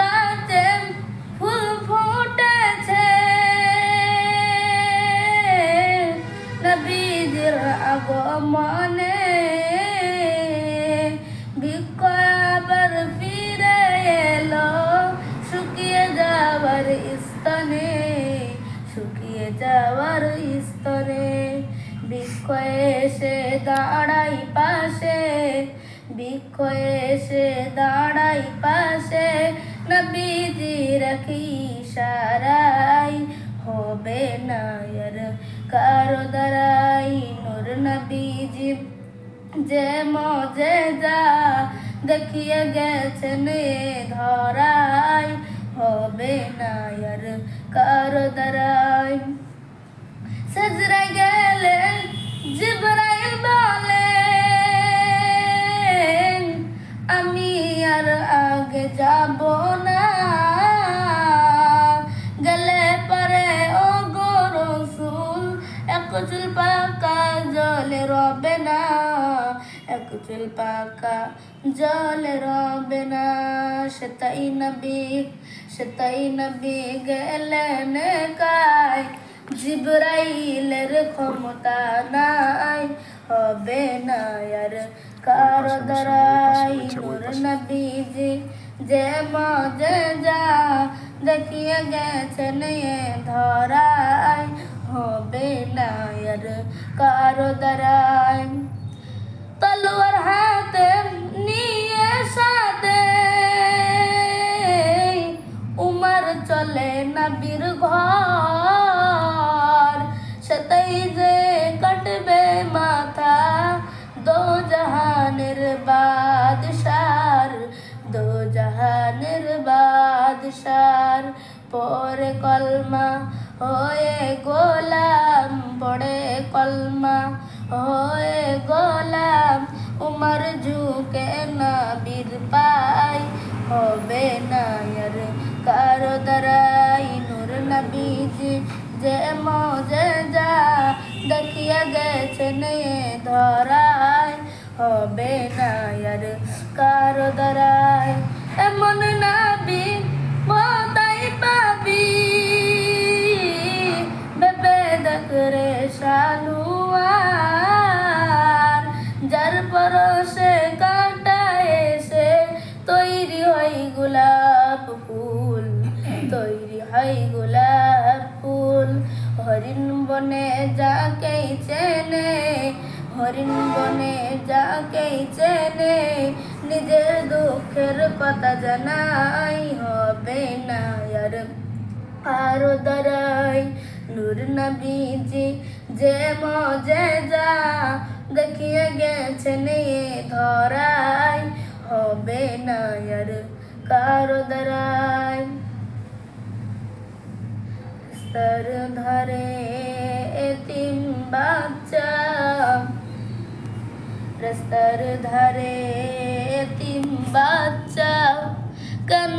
গাছে ফুল ফুটেছে। নবীদের আগমনে বিকয়াবার ফিরে এলো। শুকিয়ে যাওয়ার স্তনে শুকিয়ে যাওয়ার স্তরে বিক্ষয়ে এসে দাঁড়াই পাশে বিক্ষয়ে এসে দাঁড়াই পাশে। নবীজি রাখি সারাই হবে নায়ার, কারও দ্বারাই নূর নবীজি। যে মজে যা দেখিয়ে গেছেন ধরাই হবে নায়ার, কারও দ্বারাই। সজরাই গেলে জিবরাইল বলে আমি আর আগে যাব চুল পাকা জলে রবে না সেটাই নবী সেটাই নবী গেলেন কাই? জিব্রাইলের ক্ষমতা নাই হবে না আর কারও দ্বারাই নূর নবীজি যে মজে যা দেখিয়ে গেছেন এ ধরাই হবে না আর কারও দ্বারাই। বাদশার পরে কলমা হয়ে গোলাম, পড়ে কলমা হয়ে গোলাম। উমর ঝুঁকে বীর পাই হবে না আর কারও দ্বারাই নূর নবীজি যে মজে যা দেখিয়া গেছেন এ ধরায় হবে না আর কারও দ্বারাই এমন নাবি শালুয়ার যার পরশে কাটায় এসে তৈরি হয় গোলাপ ফুল, তৈরি হয় গোলাপ ফুল। হরিণ বনে যাকেই চেনে, হরিণ বনে যাকেই চেনে, নিজের দুঃখের কথা জানাই হবে না আর। আরও দাঁড়াই নূর নবীজি যে মজে যা দেখিয়ে গেছেন এ ধরাই হবে না আর কারও দ্বারাই। রাস্তার ধারে এতিম বাচ্চা। রাস্তার ধারে এতিম বাচ্চা। কেন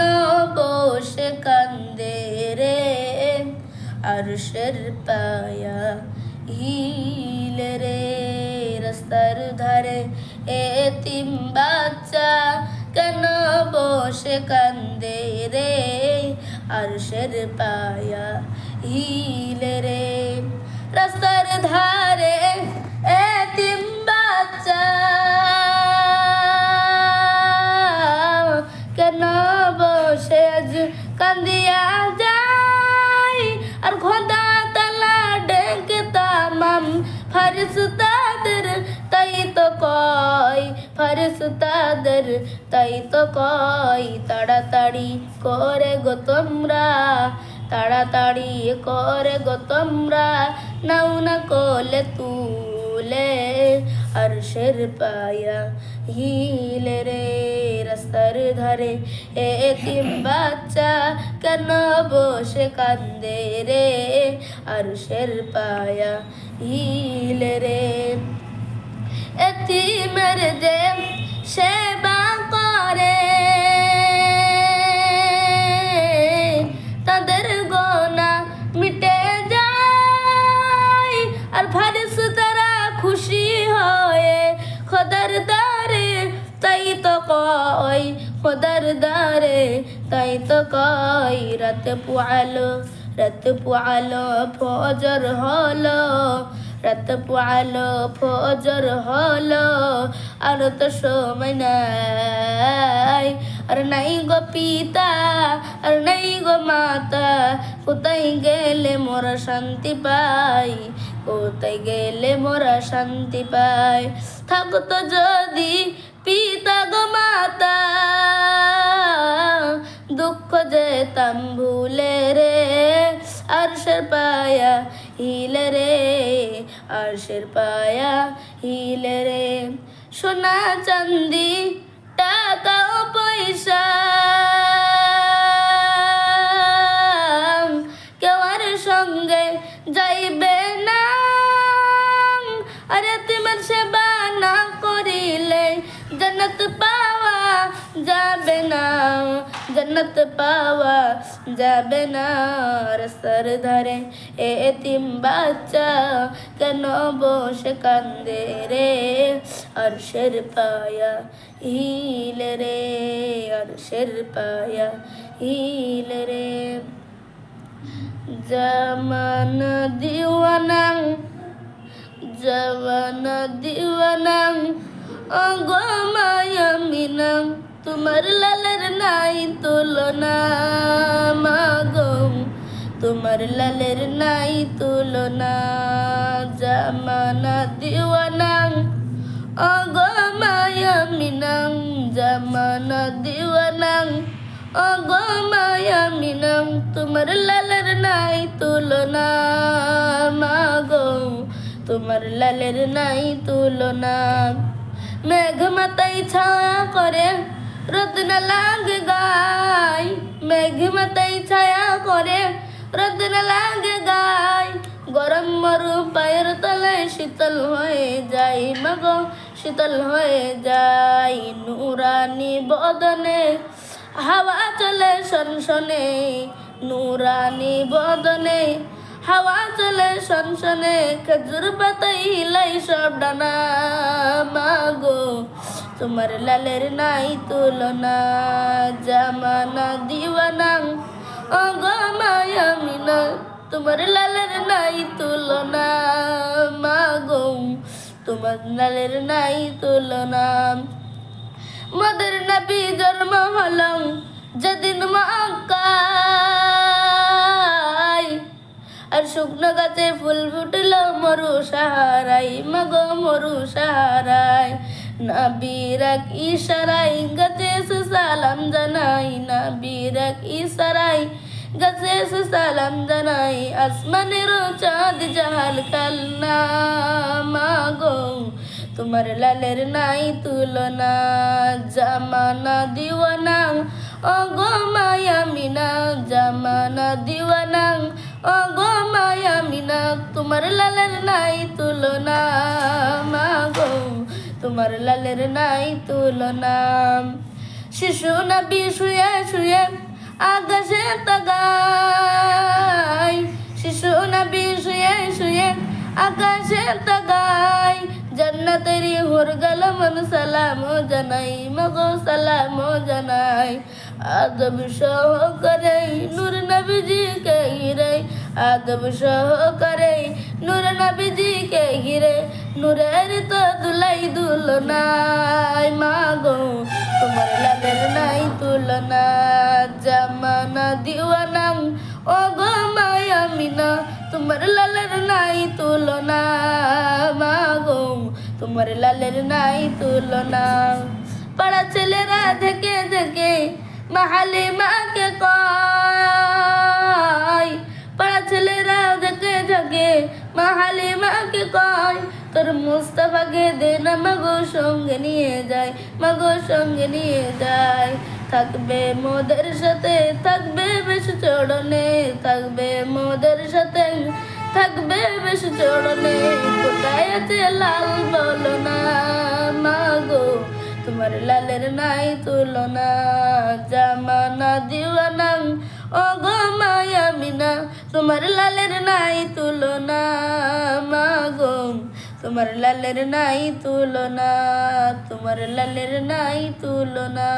বসে কান্দে রে? আরশের পায়া হিলে রে রাস্তার ধারে এতিম বাচ্চা কেন বসে কান্দে রে আরশের পায়া হিলে রে রাস্তার ধারে এতিম বাচ্চা কেন বসে আজ কান্দিয়া ফারিস্তাদের তাই তো কয় তাড়াতাড়ি করে গো তোমরা তাড়াতাড়ি করে গো তোমরা নাও না কোলে তুলে আর শের পায়া হিলে রে রাস্তার ধারে এতিম বাচ্চা কেন বসে কান্দে রে আর শের পায়া হিলে রে এতিমের যে সেবা করে। তাদের গোনা মিটে যায়, আর ফারিস তারা খুশি হয়ে, খোদার দারে তাই তো কয়, খোদার দারে তাই তো কয়, রাত পোয়ালো রাত পোয়ালো, ফজর হলো রাত পোয়ালো, ফজর হলো, আর তো সময় নাই। আর নাই গো পিতা, আর নাই গো মাতা, কোথায় গেলে মোরা শান্তি পাই? কোথায় গেলে মোরা শান্তি পাই? থাকতো যদি পিতা গো মাতা, দুঃখ যেতাম ভুলে রে। আরশের পায়া হিলে রে আরশের পায়া হিলে রে সোনা চান্দি টাকা পয়সা। কেউ আর সঙ্গে যাইবে না। আরে তোমার সেবা না করিলে জন্নত পাওয়া যাবে না। জন্নত পাওয়া যাবে না রাস্তার ধারে এতিম বাচ্চা কেন বসে কান্দে রে আর শের পায়া হিল রে আর শের পায়া হিল রে জামানা দিওয়ানাং জওয়ানা দিওয়ানাং অগমায়া মিনাং তোমার লালের নাই তুলনা মাগো তোমার লালের নাই তুলনা, জামানা দিওয়ানাং। অগমায়া মিনাং জামানা দিওয়ানাং। অগমায়া মিনাং তোমার লালের নাই তুলনা মাগো তোমার লালের নাই তুলনা। মেঘ মাতাই ছায়া করে রোদ না লাগে গায় মেঘ মাতাই ছায়া করে। রোদ লাগ গায় গরম মরু পায়ের তলে শীতল হয়ে যায়। মাগো, শীতল হয়ে যায় নুরানি বদনে। হাওয়া চলে শনশনে নুরানি বদনে। হাওয়া চলে শনশনে খেজুর পাতাই হিলাই সব ডানা। মাগো তোমার লালের নাই তুলনা জামানা দিওয়ানাং অগো মায়া মিনা তোমার লালের নাই তুলনা মাগো তোমার লালের নাই তুলনা মদের নবী জন্ম হলম যেদিন মক্কায় আর শুকনো গাছে ফুল ফুটল মরু সাহারাই মগো মরু সাহারাই নাবিরাক ইশারাই গাছে সালাম জানাই নাবিরাক ইশারাই গাছে সালাম জানাই আসমানের চাঁদ জাহাল কালনা মাগো তোমার লালের নাই তুলনা জামানা দিওয়ানা অগো মায়া মিনা জামানা দিওয়ানা অগো মায়া মিনা তোমার লালের নাই তুলনা মাগো তোমার লালের নাই তুলনা। শিশু নবী শুয়ে শুয়ে আকাশে তাগাই শিশু নবী শুয়ে শুয়ে আকাশে তাগাই জন্নতেরি হুর গলমন সালাম জানাই, মগো সালাম জানাই। আদব সহ করে নূর নবীজি কে ঘিরে, আদব সহ করে নূর নবীজি কে ঘিরে নূরের তো দুলাই দুলনাই মাগো, তোমার লালের নাই তুলনা, জামানা দিওয়ানাং ও গো মায়া মিনা, তোমার লালের নাই তুলনা, মাগো, তোমার লালের নাই তুলনা। পাড়া ছেলেরা থেকে থেকে মাহালি মাকে কয় মাহালি মাকে কয়, তোর মুস্তাফাকে দে না মাগো, সঙ্গে নিয়ে যায়, মাগো, সঙ্গে নিয়ে যায়। থাকবে মোদের সাথে, থাকবে বেশ চড়নে, থাকবে মোদের সাথে, থাকবে বেশ চড়নে। কোথায় আছে লাল বলো না মাগো, তোমার লালের নাই তুলনা। জামানা দিওয়ানাং ও গো মায়া মিনা তোমার লালের নাই তুলনা মাগো তোমার লালের নাই তুলনা তোমার লালের নাই তুলনা।